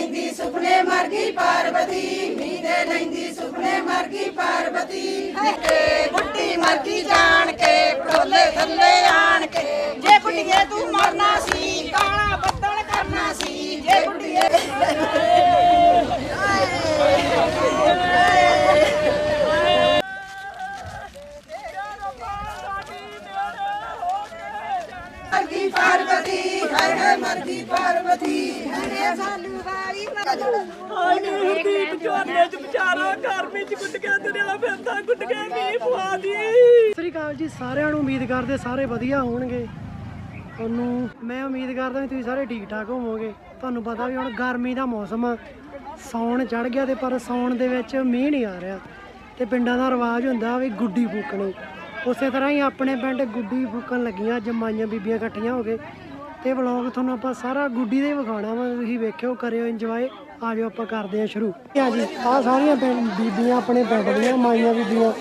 ਲੈਂਦੀ ਸੁਪਨੇ ਮਰ ਗਈ ਪਾਰਵਤੀ ਨੀਂਦੇ ਲੈਂਦੀ ਸੁਪਨੇ ਮਰ ਗਈ ਪਾਰਵਤੀ ਤੇ ਬੁੱਢੀ ਮਰ ਗਈ ਜਾਣ ਕੇ ਢੋਲੇ ਥੱਲੇ ਆਣ ਕੇ। ਜੇ ਬੁੱਢੀਏ ਤੂੰ ਮਰਨਾ ਸੀ ਕਾਲਾ ਬੱਦਲ ਕਰਨਾ ਸੀ। ਜੇ ਬੁੱਢੀਏ ਮਰ ਗਈ ਪਾਰਵਤੀ ਹਰੇ ਸਾਲੂ ਵਾਲੀ ਹਰਦੀਪ ਝੋਨੇ ਚ ਵਿਚਾਰਾ ਗਰਮੀ ਚ ਗੁੱਟਕਿਆ ਤੁਰਿਆ ਫਿਰਦਾ ਗੁੱਟਕੇ ਮੀਂਹ ਪਵਾ ਦੀ। ਸਤਿ ਸ੍ਰੀ ਅਕਾਲ ਜੀ, ਸਾਰਿਆਂ ਨੂੰ ਉਮੀਦ ਕਰਦੇ ਸਾਰੇ ਵਧੀਆ ਹੋਣਗੇ। ਤੁਹਾਨੂੰ, ਮੈਂ ਉਮੀਦ ਕਰਦਾ ਵੀ ਤੁਸੀਂ ਸਾਰੇ ਠੀਕ ਠਾਕ ਹੋਵੋਗੇ। ਤੁਹਾਨੂੰ ਪਤਾ ਵੀ ਹੁਣ ਗਰਮੀ ਦਾ ਮੌਸਮ ਆ। ਸੌਣ ਚੜ ਗਿਆ ਤੇ ਪਰ ਸੌਣ ਦੇ ਵਿੱਚ ਮੀਂਹ ਨਹੀਂ ਆ ਰਿਹਾ। ਤੇ ਪਿੰਡਾਂ ਦਾ ਰਿਵਾਜ ਹੁੰਦਾ ਵੀ ਗੁੱਡੀ ਫੂਕਣੀ। ਉਸੇ ਤਰ੍ਹਾਂ ਹੀ ਆਪਣੇ ਪਿੰਡ ਗੁੱਡੀ ਫੂਕਣ ਲੱਗੀਆਂ ਜਮਾਈਆਂ ਬੀਬੀਆਂ ਇਕੱਠੀਆਂ ਹੋ ਕੇ। ਤੇ ਵਲੌਗ ਤੁਹਾਨੂੰ ਆਪਾਂ ਸਾਰਾ ਗੁੱਡੀ ਦੇ ਹੀ ਵਿਖਾਉਣਾ ਵਾ ਤੁਸੀਂ ਵੇਖਿਓ ਕਰਿਓ ਇੰਜੋਏ ਆ ਜਾਓ ਆਪਾਂ ਕਰਦੇ ਹਾਂ ਸ਼ੁਰੂ ਆ ਜੀ ਆ ਸਾਰੀਆਂ ਪਿੰਡ ਬੀਬੀਆਂ ਆਪਣੇ ਪਿੰਡ ਦੀਆਂ ਮਾਈਆਂ ਬੀਬੀਆਂ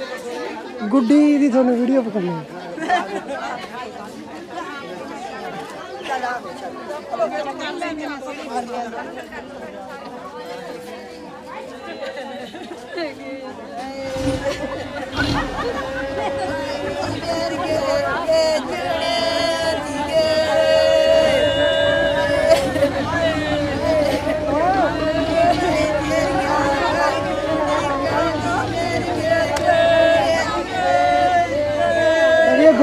ਗੁੱਡੀ ਦੀ ਤੁਹਾਨੂੰ ਵੀਡੀਓ ਪਕਾਉਣੀ ਹੈ ਇਹ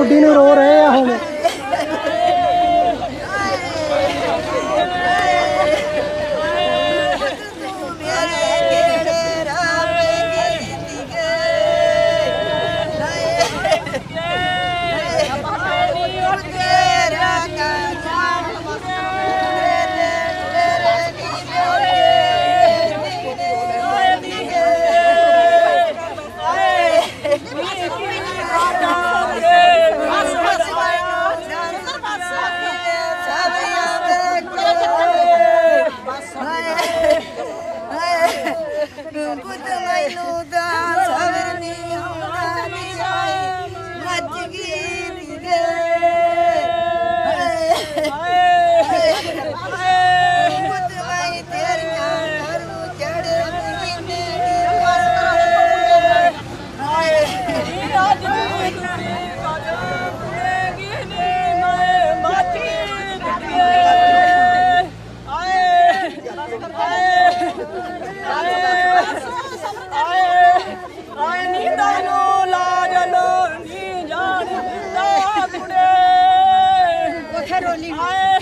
ਗੁੱਡੀ ਨੂੰ ਰੋ ਰਹੇ ਆ ਹੁਣ ਪੁੱਤ ਮੈਨੂੰ ਦਾ ਸਬਰ ਨਹੀਂ ਆਉਂਦਾ ਨੀ ਆਈ ਮੱਜ ਗਈ ਨੀ ਗੇ ਪੁੱਤ ਮੈਂ ਤੇਰੀਆਂ ਘਰੂ ਚੜੇ ਮਹੀਨੇ ਦੀ ਹਾਏ ਉਥੇ ਰੋਲੀ ਹਾਏ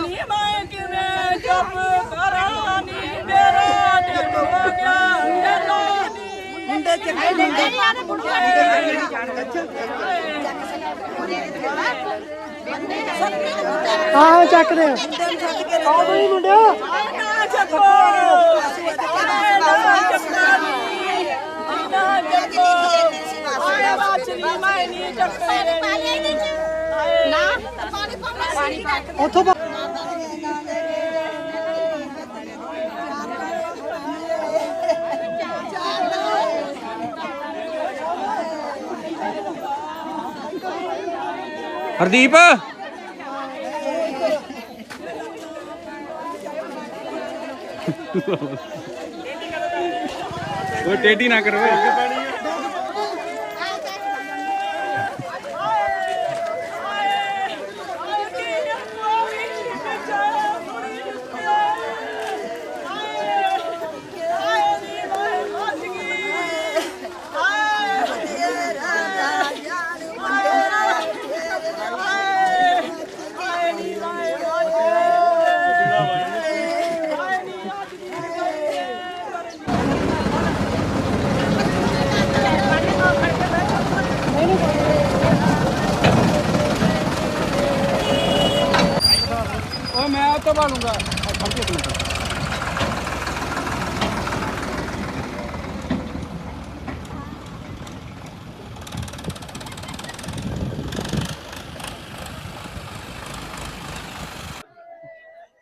ਨੀ ਮੈਂ ਕਿਵੇਂ ਚੁੱਪ ਕਰਾਂ ਨੀ ਮੇਰਾ ਦਿਲ ਹੋ ਗਿਆ ਮੇਰਾ ਨੀ ਮੁੰਡੇ ਚੰਗੇ ਮੁੰਡੇ ਆਹ ਚੱਕਦੇ ਆ ਛੱਡ ਕੇ ਆਹ ਨਾ ਚੱਕੋ ਨਾ ਚੱਕਣਾ ਨੀ ਨਾ ਚੱਕੋ ਹਾਏ ਬਾਚਰੀ ਮੈਂ ਨਹੀਂ ਚੱਕਣੇ ਨਾ ਪਾਣੀ ਪਾ ਉੱਥੋਂ ਹਰਦੀਪ। ਉਹ ਟੇਢੀ ਨਾ ਕਰੋ ਉਹ ਮੈਂ ਉਹ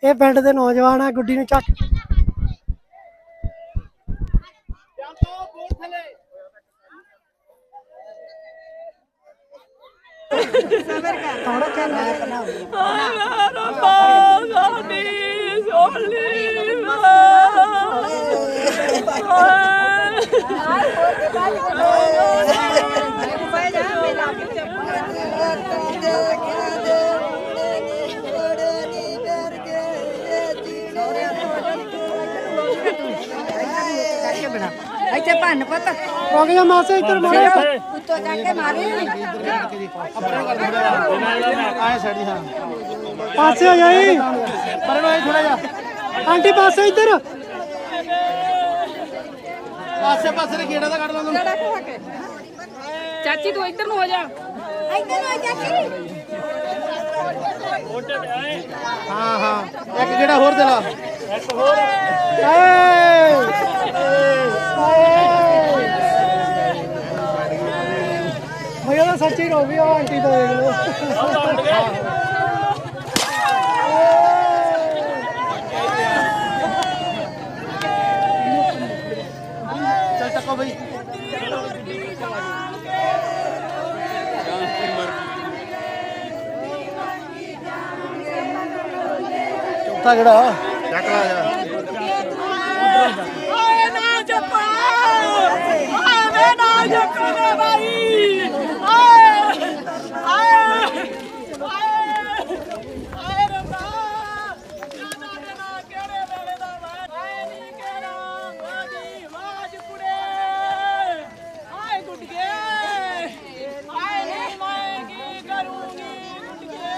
ਇਹ ਪਿੰਡ ਦੇ ਨੌਜਵਾਨ ਆ ਗੁੱਡੀ ਨੂੰ ਚੱਕ ਰੱਬਾ ਸਾਡੀ ਸੋਲੀ ਇੱਥੇ ਭੰਨ ਪੁੱਤ। ਰੁਕ ਜਾ ਮਾਸੇ ਇੱਧਰ ਮਾਰੇ ਉੱਤੋਂ ਜਾ ਕੇ ਮਾਰੀ। ਆਏ ਸਾਡੀ ਹਾਂ ਪਾਸੇ ਆ ਜਾਈ। ਪਰਨ ਆਏ ਥੋੜਾ ਜਿਹਾ। ਆਂਟੀ ਪਾਸੇ ਇੱਧਰ। ਪਾਸੇ ਪਾਸੇ ਦੇ ਗੇੜਾ ਦਾ ਕੱਢ ਲਾ ਤੂੰ ਚਾਚੀ ਤੂੰ ਇੱਧਰ ਨੂੰ ਹੋ ਜਾ। ਇੱਧਰ ਆ ਚਾਚੀ। ਹਾਂ ਹਾਂ। ਇੱਕ ਗੇੜਾ ਹੋਰ ਦੇ ਲਾ। ਭਈਆ ਦਾ ਸੱਚੀ ਰੋ ਵੀ ਆ ਆਂਟੀ ਤੋਂ ਦੇਖ ਲਓ। ਚੌਥਾ ਗੇੜਾ ਚੱਕ ਲਾ ਜਾ ਆਏ ਨਾ ਜੱਪਾ। ਆਏ ਨਾ ਜੱਪਾ ਵੇ ਬਾਈ ਆਏ ਆਏ ਆਏ ਆਏ ਰੱਬਾ ਜਾਨਾ ਦੇਣਾ ਕਿਹੜੇ ਵੇਲੇ ਦਾ ਮੈਂ ਆਏ ਨਹੀਂ ਕਿਹੜਾ ਬਾਜੀ ਵਾਜ ਕੁੜੇ ਆਏ ਗੁੱਡੀਏ ਆਏ ਨਹੀਂ ਮੈਂ ਕੀ ਕਰੂੰਗੀ ਗੁੱਡੀਏ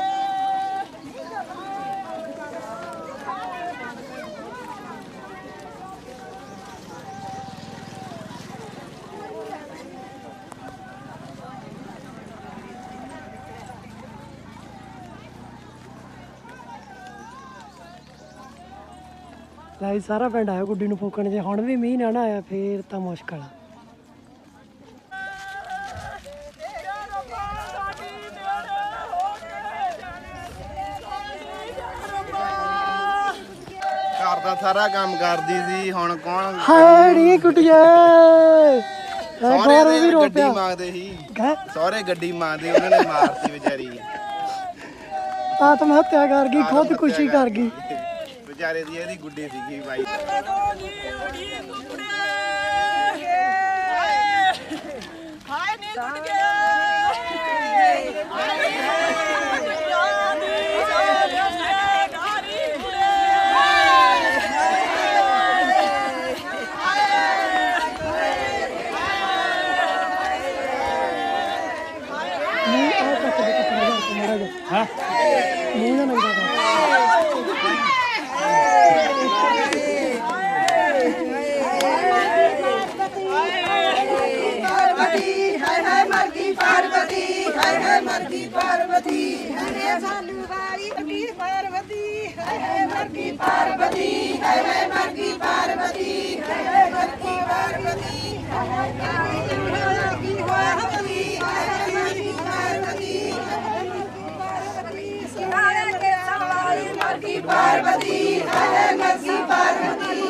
ਲੈ ਸਾਰਾ ਪਿੰਡ ਆਇਆ ਗੁੱਡੀ ਨੂੰ ਫੂਕਣ ਜੇ ਹੁਣ ਵੀ ਮੀਂਹ ਨਾ ਨਾ ਆਇਆ ਫੇਰ ਤਾਂ ਮੁਸ਼ਕਲ ਆ। ਘਰ ਦਾ ਸਾਰਾ ਕੰਮ ਕਰਦੀ ਸੀ ਹੁਣ ਕੌਣ ਗੁੱਡੀਏ! ਐ ਸਹੁਰੇ ਦੇ ਗੱਡੀ ਮੰਗਦੇ ਸੀ। ਸਹੁਰੇ ਗੱਡੀ ਮੰਗਦੇ ਉਹਨਾਂ ਨੇ ਮਾਰਤੀ ਵਿਚਾਰੀ। ਆਤਮ ਹੱਤਿਆ ਕਰ ਗਈ ਖੁਦਕੁਸ਼ੀ ਕਰ ਗਈ। ਵਿਚਾਰੇ ਦੀ ਇਹਦੀ ਗੁੱਡੀ ਸੀਗੀ ਬਾਈ। ਹਾਏ ਨੀ ਟੁੱਟ ਗਿਆ ਹਾਏ ਨੀ ਜਾਨੀ ਜਾਨੀ ਗਾਰੀ ਮੂੰਹ ਆ ਤੱਕ ਦੇ ਕੱਪੜੇ ਦਾ ਮਾੜਾ ਜਿਹਾ ਹਾਂ ਮੂੰਹ ਨਾ ਨੰਗਾ ਕਰ ਪਾਰਵਤੀ ਹਾਏ ਹਾਏ ਮਰਗੀ ਪਾਰਵਤੀ ਹਾਏ ਹਾਏ ਮਰਗੀ ਪਾਰਵਤੀ, ਹਰੇ ਸਾਲੂ ਵਾਲੀ ਮਰਗੀ ਪਾਰਵਤੀ ਹਾਏ ਮਰਗੀ ਪਾਰਵਤੀ ਹਾਏ ਮਰਗੀ ਪਾਰਵਤੀ ਹਾਏ ਮਰਗੀ ਪਾਰਵਤੀ ਹਾਏ ਮਰਗੀ ਪਾਰਵਤੀ ਸਿਆਣੇ ਮਰਗੀ ਪਾਰਵਤੀ ਹਾਏ ਮਰਗੀ ਪਾਰਵਤੀ ਸਾਡੇ ਮਰਗੀ ਪਾਰਵਤੀ।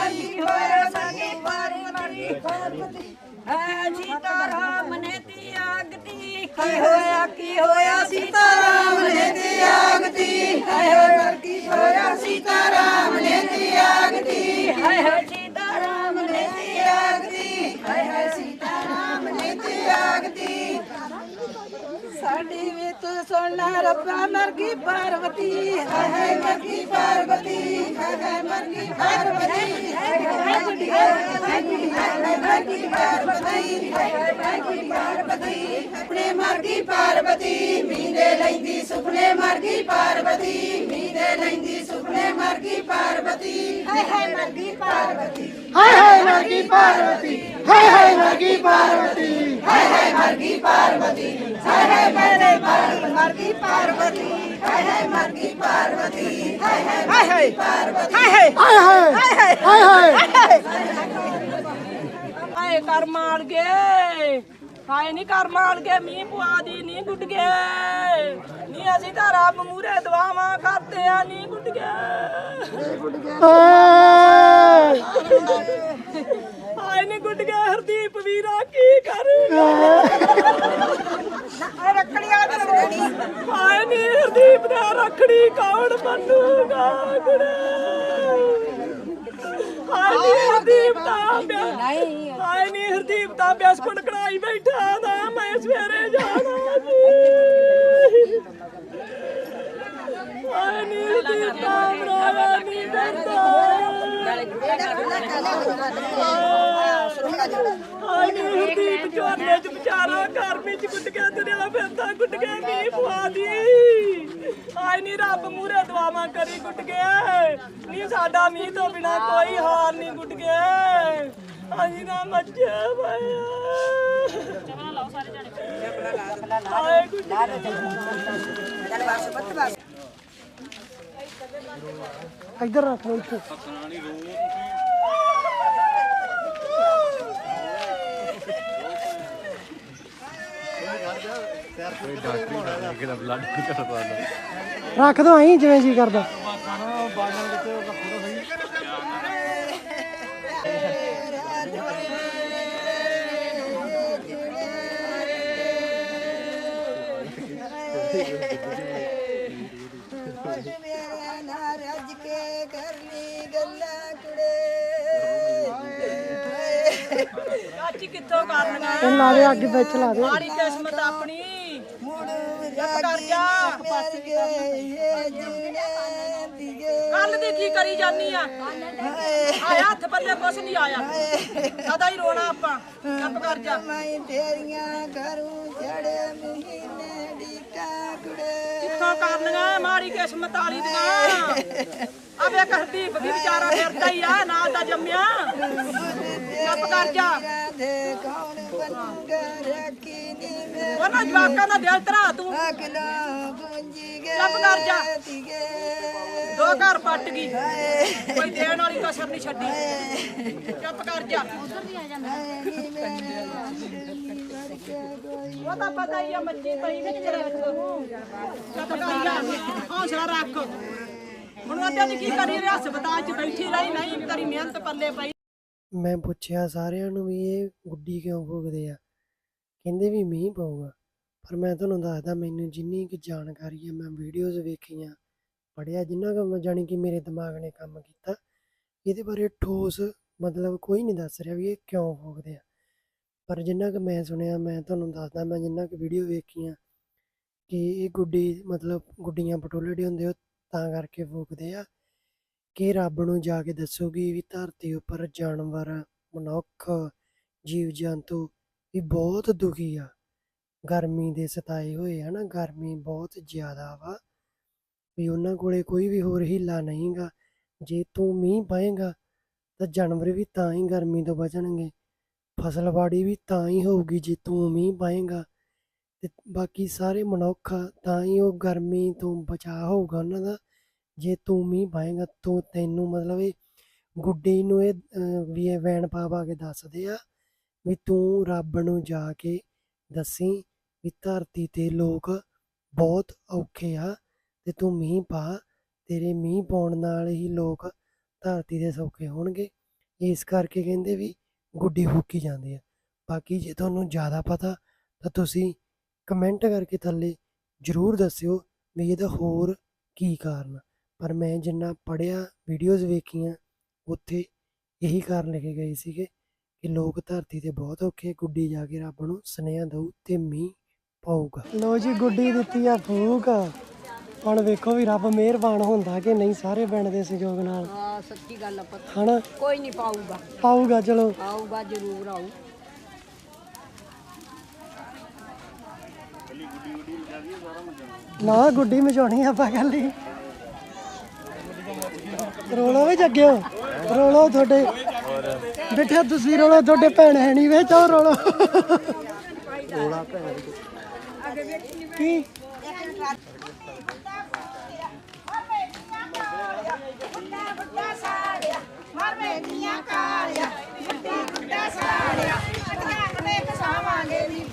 ਹੈ ਸੀਤਾ ਰਾਮ ਨੇ ਤਿਆਗਤੀ ਕੀ ਹੋਇਆ ਕੀ ਹੋਇਆ ਸੀਤਾ ਰਾਮ ਨੇ ਤਿਆਗਤੀ ਹਾਏ ਹਾਏ, ਮਰਗੀ ਹੋਇਆ ਸੀਤਾ ਰਾਮ ਨੇ ਤਿਆਗਤੀ ਹਾਏ ਹਾਏ ਸੀਤਾ ਰਾਮ ਨੇ ਤਿਆਗਤੀ ਹਾਏ ਹਾਏ ਸੀਤਾ ਰਾਮ ਨੇ ਤਿਆਗਤੀ ਸਾਡੀ ਵੀ ਤੂੰ ਸੁਣਨਾ ਰੱਬਾ ਮਰਗੀ ਪਾਰਵਤੀ ਹਾਏ, ਮਰਗੀ ਪਾਰਵਤੀ, ਹਾਏ ਹਾਏ, ਮਰਗੀ ਪਾਰਵਤੀ ਆਪਣੇ ਮਰਗੀ ਪਾਰਵਤੀ ਮੀਂਦੇ ਲੈਂਦੀ ਸੁਪਨੇ ਮਰਗੀ ਪਾਰਵਤੀ ਮੀਂਦੇ ਲੈਂਦੀ ਸੁਪਨੇ ਮਰਗੀ ਪਾਰਵਤੀ ਹਾਏ ਹਾਏ ਮਰਗੀ ਪਾਰਵਤੀ ਹਾਏ ਹਾਏ ਮਰਗੀ ਪਾਰਵਤੀ ਹਾਏ ਹਾਏ ਮਰਗੀ ਪਾਰਵਤੀ ਹਾਏ ਹਾਏ ਮਰਗੀ ਪਾਰਵਤੀ ਹਾਏ ਹਾਏ ਮੇਰੇ ਮਰਗੀ ਪਾਰਵਤੀ ਹਾਏ ਹਾਏ ਮਰਗੀ ਪਾਰਵਤੀ ਹਾਏ ਹਾਏ ਹਾਏ ਹਾਏ ਪਾਰਵਤੀ ਹਾਏ ਹਾਏ ਹਾਏ ਹਾਏ ਹਾਏ ਆਏ ਕਰ ਮਾਰ ਗਏ। ਹਾਏ ਨਹੀਂ ਕਰ ਮਾਲ ਕੇ ਮੀਂਹ ਪਵਾ ਦੀ ਨਹੀਂ ਗੁੱਟ ਗਏ। ਨਹੀਂ ਅਸੀਂ ਤਾਂ ਰੱਬ ਮੂਰੇ ਦੁਆਵਾਂ ਕਰਦੇ ਆ ਨਹੀਂ ਗੁੱਟ ਗਏ। ਹਾਏ ਨਹੀਂ ਗੁੱਟ ਗਏ ਹਰਦੀਪ ਵੀਰਾ ਕੀ ਕਰੇਗਾ ਰੱਖੜੀ ਵਾਲਾ ਹਾਏ ਹਰਦੀਪ ਦਾ ਰੱਖੜੀ ਕੌਣ ਬੰਨੂਗਾ ਕੁੜੇ ਹਾਏ ਨਹੀਂ ਹਰਦੀਪ ਦਾ ਨਹੀਂ ਹਾਏ ਨਹੀਂ ਹਰਦੀਪ ਦਾ ਬਿਸਕੁਟ ਕਢਾਈ ਬੈਠਾ ਨਾ ਮੈਂ ਸਵੇਰੇ ਜਾਣਾ ਜੀ ਹਾਏ ਨਹੀਂ ਹਰਦੀਪ ਦਾ ਮਰਾਵਾ ਨਹੀਂ ਡਰਦਾ। ਹਾਏ ਨਹੀਂ ਹਰਦੀਪ ਝੋਨੇ ਚ ਵਿਚਾਰਾ ਗਰਮੀ ਚ ਗੁੱਟ ਕੇ ਤੁਰਿਆ ਫਿਰਦਾ ਗੁੱਟ ਕੇ ਮੀਂਹ ਪਵਾ ਦੀ ਹਾਏ ਨਹੀਂ ਰੱਬ ਮੂਰੇ ਦੁਆਵਾਂ ਕਰੀ ਗੁੱਟ ਕੇ ਨਹੀਂ ਸਾਡਾ ਮੀਂਹ ਤੋਂ ਬਿਨਾ ਕੋਈ ਹਾਲ ਨਹੀਂ ਗੁੱਟ ਕੇ ਅਸੀਂ ਨਾ ਮੱਚੇ ਪਿਆ ਹਾਏ ਗੁੱਟ ਇੱਧਰ ਰੱਖ ਲਓ ਇੱਥੇ ਰੱਖ ਦੋ ਐਂ ਜਿਵੇਂ ਜੀ ਕਰਦਾ ਮੇਰੇ ਨਾਲ ਰੱਜ ਕੇ ਕਰਨੀ ਗੱਲਾਂ ਕੁੜੇ ਚਾਚੀ ਕਿੱਥੋਂ ਕਰਨੀਆਂ? ਇਹ ਲਾ ਦੇ ਅੱਗ ਵਿੱਚ ਲਾ ਦੇ ਮਾੜੀ ਕਿਸਮਤ ਆਪਣੀ। ਕੱਲ ਦੀ ਕੀ ਕਰੀ ਜਾਨੀ ਆ? ਆਇਆ ਹੱਥ ਪੱਲੇ ਕੁਛ ਨਹੀਂ ਆਇਆ। ਸਦਾ ਹੀ ਰੋਣਾ ਆਪਾਂ ਚੁੱਪ ਕਰ ਜਾ। ਮੈਂ ਤੇਰੀਆਂ ਘਰੋਂ ਚੜੇ ਮਹੀਨੇ ਡੀਕਾ ਕੁੜੇ ਕਿੱਥੋਂ ਕਰਨੀਆਂ ਮਾੜੀ ਕਿਸਮਤ ਵਾਲੀ ਦੀਆਂ? ਆ ਵੇਖ ਹਰਦੀਪ ਵੀ ਵਿਚਾਰਾ ਫਿਰਦਾ ਹੀ ਆ ਨਾਲ ਦਾ ਜੰਮਿਆ। ਚੁੱਪ ਕਰ ਜਾ। ਦੇ ਕੌਣ ਬਣੂਗਾ ਰੱਖੀ? ਨੀ ਮੇਰੇ ਉਹਨਾਂ ਜਵਾਕਾਂ ਦਾ ਦਿਲ ਧਰਾ ਤੂੰ। ਅਕਲਾ ਗੁੰਜੀ ਗਏ ਚੁੱਪ ਕਰ ਜਾ। ਤੀਗੇ ਦੋ ਘਰ ਪੱਟ ਗਈ। ਕੋਈ ਦੇਣ ਵਾਲੀ ਕਸਰ ਨਹੀਂ ਛੱਡੀ। ਚੁੱਪ ਕਰ ਜਾ। ਉਹ ਤਾਂ ਪਤਾ ਹੀ ਆ ਮੱਛੀ ਪਈ ਵਿੱਚ ਰੱਖ ਚੁੱਪ ਕਰ ਜਾ। ਹੌਸਲਾ ਰੱਖ। ਹੁਣ ਉਹਦੇ ਦੀ ਕੀ ਕਰੀ ਹਸਪਤਾਲ 'ਚ ਬੈਠੀ ਰਹੀ ਨਹੀਂ ਤੇਰੀ ਮਿਹਨਤ ਪੱਲੇ ਪਈ। ਮੈਂ ਪੁੱਛਿਆ ਸਾਰਿਆਂ ਨੂੰ ਵੀ ਇਹ ਗੁੱਡੀ ਕਿਉਂ ਫੂਕਦੇ ਆ? ਕਹਿੰਦੇ ਵੀ ਮੀਂਹ ਪਊਗਾ। ਪਰ ਮੈਂ ਤੁਹਾਨੂੰ ਦੱਸਦਾ, ਮੈਨੂੰ ਜਿੰਨੀ ਕਿ ਜਾਣਕਾਰੀ ਹੈ ਮੈਂ ਵੀਡੀਓਜ਼ ਵੇਖੀਆਂ ਪੜਿਆ ਜਿੰਨਾ ਕੁ ਜਾਣੀ ਕਿ ਮੇਰੇ ਦਿਮਾਗ ਨੇ ਕੰਮ ਕੀਤਾ, ਇਹਦੇ ਬਾਰੇ ਠੋਸ ਮਤਲਬ ਕੋਈ ਨਹੀਂ ਦੱਸ ਰਿਹਾ ਵੀ ਇਹ ਕਿਉਂ ਫੂਕਦੇ ਆ। ਪਰ ਜਿੰਨਾ ਕੁ ਮੈਂ ਸੁਣਿਆ, ਮੈਂ ਤੁਹਾਨੂੰ ਦੱਸਦਾ, ਮੈਂ ਜਿੰਨਾ ਕੁ ਵੀਡੀਓ ਵੇਖੀਆਂ ਕਿ ਇਹ ਗੁੱਡੀ ਮਤਲਬ ਗੁੱਡੀਆਂ ਪਟੋਲੜੇ ਹੁੰਦੇ ਉਹ ਤਾਂ ਕਰਕੇ ਫੂਕਦੇ ਆ ਕਿ ਰੱਬ ਨੂੰ ਜਾ ਕੇ ਦੱਸੋਗੀ ਵੀ ਧਰਤੀ ਉੱਪਰ ਜਾਨਵਰ, ਮਨੁੱਖ ਜੀਵ ਜੰਤੂ ਵੀ ਬਹੁਤ ਦੁਖੀ ਆ। ਗਰਮੀ ਦੇ ਸਤਾਏ ਹੋਏ ਆ ਨਾ ਗਰਮੀ ਬਹੁਤ ਜ਼ਿਆਦਾ ਵਾ। ਵੀ ਉਹਨਾਂ ਕੋਲੇ ਕੋਈ ਵੀ ਹੋਰ ਹੀਲਾ ਨਹੀਂਗਾ। ਜੇ ਤੂੰ ਮੀਂਹ ਪਾਏਗਾ ਤਾਂ ਜਾਨਵਰ ਵੀ ਤਾਂ ਹੀ ਗਰਮੀ ਤੋਂ ਬਚਣਗੇ। ਫਸਲਬਾੜੀ ਵੀ ਤਾਂ ਹੀ ਹੋਊਗੀ ਜੇ ਤੂੰ ਮੀਂਹ ਪਾਏਗਾ। ਤੇ ਬਾਕੀ ਸਾਰੇ ਮਨੁੱਖ ਆ, ਤਾਂ ਹੀ ਉਹ ਗਰਮੀ ਤੋਂ ਬਚਾ ਹੋਊਗਾ ਉਹਨਾਂ ਦਾ। ਜੇ ਤੂੰ ਮੀਂਹ ਪਾਏਗਾ ਤੂੰ ਤੈਨੂੰ ਮਤਲਬ ਇਹ ਗੁੱਡੀ ਨੂੰ ਇਹ ਵੀ ਇਹ ਵੈਣ ਪਾ ਪਾ ਕੇ ਦੱਸਦੇ ਆ ਵੀ ਤੂੰ ਰੱਬ ਨੂੰ ਜਾ ਕੇ ਦੱਸੀ ਵੀ ਧਰਤੀ ਤੇ ਲੋਕ ਬਹੁਤ ਔਖੇ ਆ ਤੇ ਤੂੰ ਮੀਂਹ ਪਾ, ਤੇਰੇ ਮੀਂਹ ਪਾਉਣ ਨਾਲ ਹੀ ਲੋਕ ਧਰਤੀ ਦੇ ਸੌਖੇ ਹੋਣਗੇ। ਇਸ ਕਰਕੇ ਕਹਿੰਦੇ ਵੀ ਗੁੱਡੀ ਫੂਕੀ ਜਾਂਦੀ ਆ। ਬਾਕੀ ਜੇ ਤੁਹਾਨੂੰ ਜ਼ਿਆਦਾ ਪਤਾ ਤਾਂ ਤੁਸੀਂ ਕਮੈਂਟ ਕਰਕੇ ਥੱਲੇ ਜ਼ਰੂਰ ਦੱਸਿਓ ਵੀ ਇਹਦਾ ਹੋਰ ਕੀ ਕਾਰਨ ਪਰ ਮੈਂ ਜਿੰਨਾ ਪੜਿਆ ਵੀਡੀਓਜ਼ ਵੇਖੀਆਂ, ਉੱਥੇ ਇਹੀ ਕਾਰਨ ਲਿਖੇ ਗਏ ਸੀਗੇ ਕਿ ਲੋਕ ਧਰਤੀ ਤੇ ਬਹੁਤ ਔਖੇ ਗੁੱਡੀ ਜਾ ਕੇ ਰੱਬ ਨੂੰ ਸੁਨੇਹਾ ਦਊ ਤੇ ਮੀਂਹ ਪਾਊਗਾ। ਲੋ ਜੀ ਗੁੱਡੀ ਦਿੱਤੀ ਆ ਫੂਕ। ਹੁਣ ਵੇਖੋ ਵੀ ਰੱਬ ਮਿਹਰਬਾਨ ਹੁੰਦਾ ਕਿ ਨਹੀਂ ਸਾਰੇ ਪਿੰਡ ਦੇ ਸਹਿਯੋਗ ਨਾਲ। ਹਾਂ ਸੱਚੀ ਗੱਲ ਆ ਪੁੱਤ। ਹਨਾ? ਕੋਈ ਨਹੀਂ ਪਾਊਗਾ। ਪਾਊਗਾ ਚਲੋ। ਆਊਗਾ ਜ਼ਰੂਰ ਆਊ। ਨਾ ਗੁੱਡੀ ਮਚਾਉਣੀ ਆਪਾਂ ਕੱਲੀ ਰੋਲੋ ਵੀ ਜੱਗਿਓ। ਰੋਲੋ ਤੁਹਾਡੇ। ਬੈਠੇ ਤੁਸੀਂ ਰੋਲੋ, ਤੁਹਾਡੇ ਭੈਣ ਹੈ ਨਹੀਂ ਵਿੱਚ ਉਹ ਰੋਲੋ। ਰੋਲਾ ਭੈਣ ਕੀ? ਮਰਵੇਂ ਦੀਆਂ ਕਾਲਿਆ ਗੁੱਡੀ ਗੁੱਡਾ ਸਾੜਿਆ। ਅੱਡੀਆਂ ਕਨੇ ਕਸਾਵਾਂਗੇ ਨੀ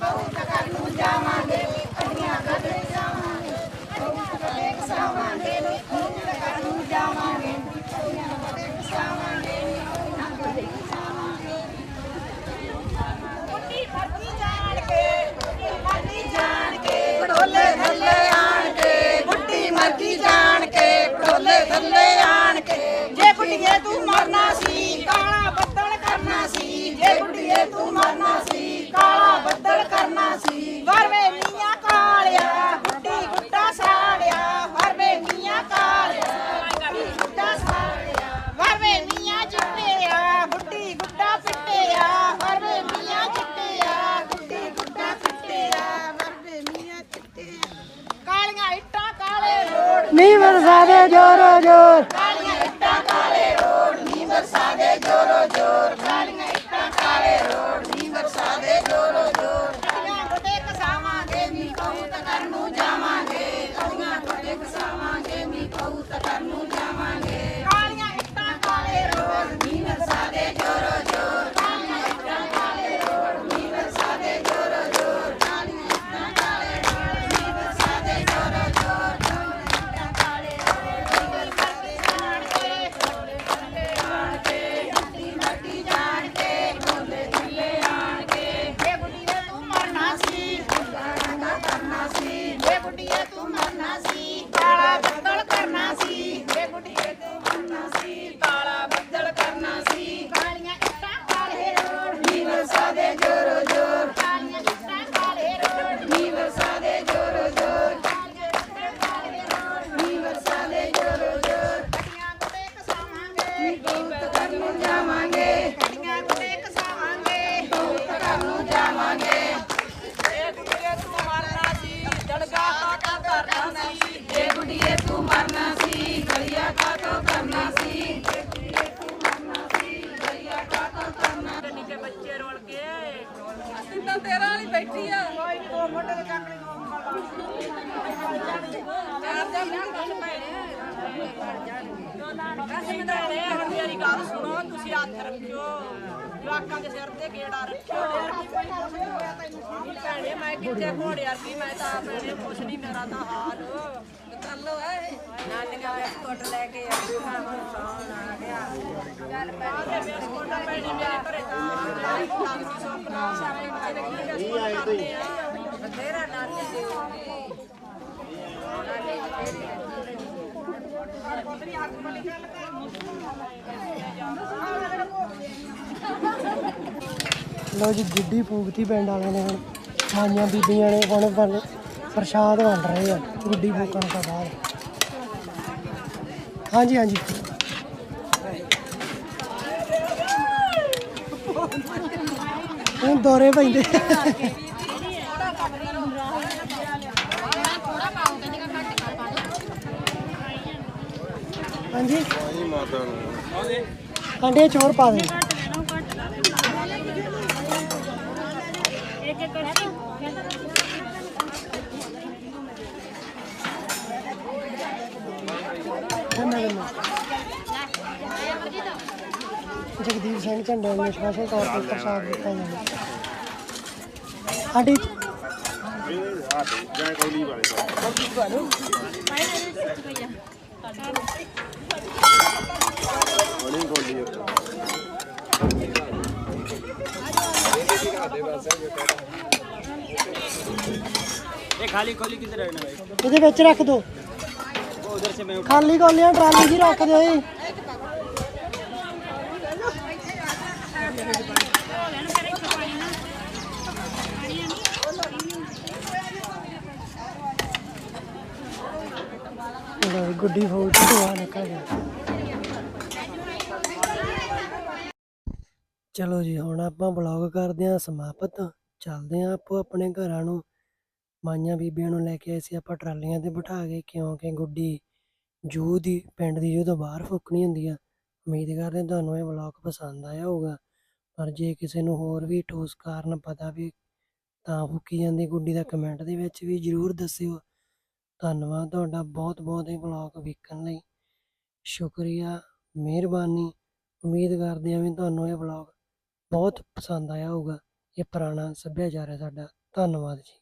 ਬੈਠੀ ਆ। ਕੋਈ ਦੋ ਮੋਟੇ ਦੇ ਕਾਕੜੇ ਚਾਰ ਚਾਰ ਨਾਲ ਗੱਲ ਪੈਣੇ ਅਸੀਂ ਤਾਂ ਨੇ ਹੁਣ ਮੇਰੀ ਗੱਲ ਸੁਣੋ, ਤੁਸੀਂ ਹੱਥ ਰੱਖਿਓ, ਜਵਾਕਾਂ ਦੇ ਸਿਰ ਤੇ ਗੇੜਾ ਰੱਖਿਓ। ਭੈਣੇ, ਮੈਂ ਕਿੱਥੇ ਘੋੜੇ ਵਰਗੀ, ਮੈਂ ਤਾਂ ਭੈਣੇ, ਕੁਛ ਨਹੀਂ ਮੇਰਾ ਤਾਂ ਹਾਲ। ਕਰ ਲੋ ਐ ਨਾਨੀਆਂ ਬਿਸਕੁਟ ਲੈ ਕੇ ਆਉਂਦਾ ਹੁਣ ਸੌਣ ਆ ਗਿਆ। ਚੱਲ ਭੈਣੇ ਬਿਸਕੁਟ ਭੈਣੇ, ਮੇਰੇ ਘਰੇ ਤਾਂ ਆਈ ਲੱਗਦੀ ਸੁਪਨਾ ਸਾਰੇ ਬੱਚੇ ਨੇ ਕੀ ਬਿਸਕੁਟ ਕਰਦੇ ਆ। ਬਥੇਰਾ ਨਾਨੀ ਦੇਊਗੀ ਨਾਨੀ ਬਥੇਰੀ ਲੋ ਜੀ, ਗੁੱਡੀ ਫੂਕਤੀ ਪਿੰਡ ਵਾਲਿਆਂ ਨੇ ਹੁਣ ਮਾਈਆਂ ਬੀਬੀਆਂ ਨੇ ਹੁਣ ਪਰ ਪ੍ਰਸ਼ਾਦ ਵੰਡ ਰਹੇ ਆ, ਗੁੱਡੀ ਫੂਕਣ ਤੋਂ ਬਾਅਦ। ਹਾਂਜੀ ਹਾਂਜੀ। ਹੁਣ ਦੌਰੇ ਪੈਂਦੇ। ਹਾਂਜੀ। ਆਂਡੇ ਚ ਹੋਰ ਪਾ ਦੇ। ਕਿੰਨਾ ਕਿੰਨਾ ਜਗਦੀਪ ਸਿੰਘ ਝੰਡੇ ਨੂੰ ਸਪੈਸ਼ਲ ਤੌਰ ਤੇ ਬੜੀ ਇਹ ਖਾਲੀ ਕੋਲੀ ਕਿੱਧਰ ਹੈ ਨਾ ਭਾਈ ਵਿੱਚ ਰੱਖ ਦੋ। ਉਹ ਉਧਰ ਸੇ ਮੈਂ ਖਾਲੀ ਗੋਲੀਆਂ ਟਰਾਲੀ ਜੀ ਰੱਖ ਦਿਓ ਜੀ। ਗੁੱਡੀ ਫੌਜ ਤੋਂ ਨਿਕਲ ਗਿਆ। ਚਲੋ ਜੀ, ਹੁਣ ਆਪਾਂ ਬਲੌਗ ਕਰਦੇ ਹਾਂ, ਸਮਾਪਤ। ਚੱਲਦੇ ਹਾਂ ਆਪੋ ਆਪਣੇ ਘਰਾਂ ਨੂੰ। ਮਾਈਆਂ ਬੀਬੀਆਂ ਨੂੰ ਲੈ ਕੇ ਆਏ ਸੀ ਆਪਾਂ ਟਰਾਲੀਆਂ ਤੇ ਬਿਠਾ ਕੇ, ਕਿਉਂਕਿ ਗੁੱਡੀ ਜੂ ਦੀ, ਪਿੰਡ ਦੀ ਜੂ ਤੋਂ ਬਾਹਰ ਫੁੱਕਣੀ ਹੁੰਦੀ ਆ। ਉਮੀਦ ਕਰਦੇ ਤੁਹਾਨੂੰ ਇਹ ਵਲੌਗ ਪਸੰਦ ਆਇਆ ਹੋਊਗਾ। ਪਰ ਜੇ ਕਿਸੇ ਨੂੰ ਹੋਰ ਵੀ ਠੋਸ ਕਾਰਨ ਪਤਾ ਵੀ ਤਾਂ ਫੁੱਕੀ ਜਾਂਦੀ ਗੁੱਡੀ ਦਾ ਕਮੈਂਟ ਦੇ ਵਿੱਚ ਵੀ ਜਰੂਰ ਦੱਸਿਓ। ਧੰਨਵਾਦ ਤੁਹਾਡਾ ਬਹੁਤ ਬਹੁਤ ਇਹ ਵਲੌਗ ਵੇਖਣ ਲਈ। ਸ਼ੁਕਰੀਆ, ਮਿਹਰਬਾਨੀ। ਉਮੀਦ ਕਰਦੇ ਹਾਂ ਵੀ ਤੁਹਾਨੂੰ ਇਹ ਵਲੌਗ ਬਹੁਤ ਪਸੰਦ ਆਇਆ ਹੋਊਗਾ, ਇਹ ਪੁਰਾਣਾ ਸੱਭਿਆਚਾਰ ਹੈ ਸਾਡਾ। ਧੰਨਵਾਦ ਜੀ।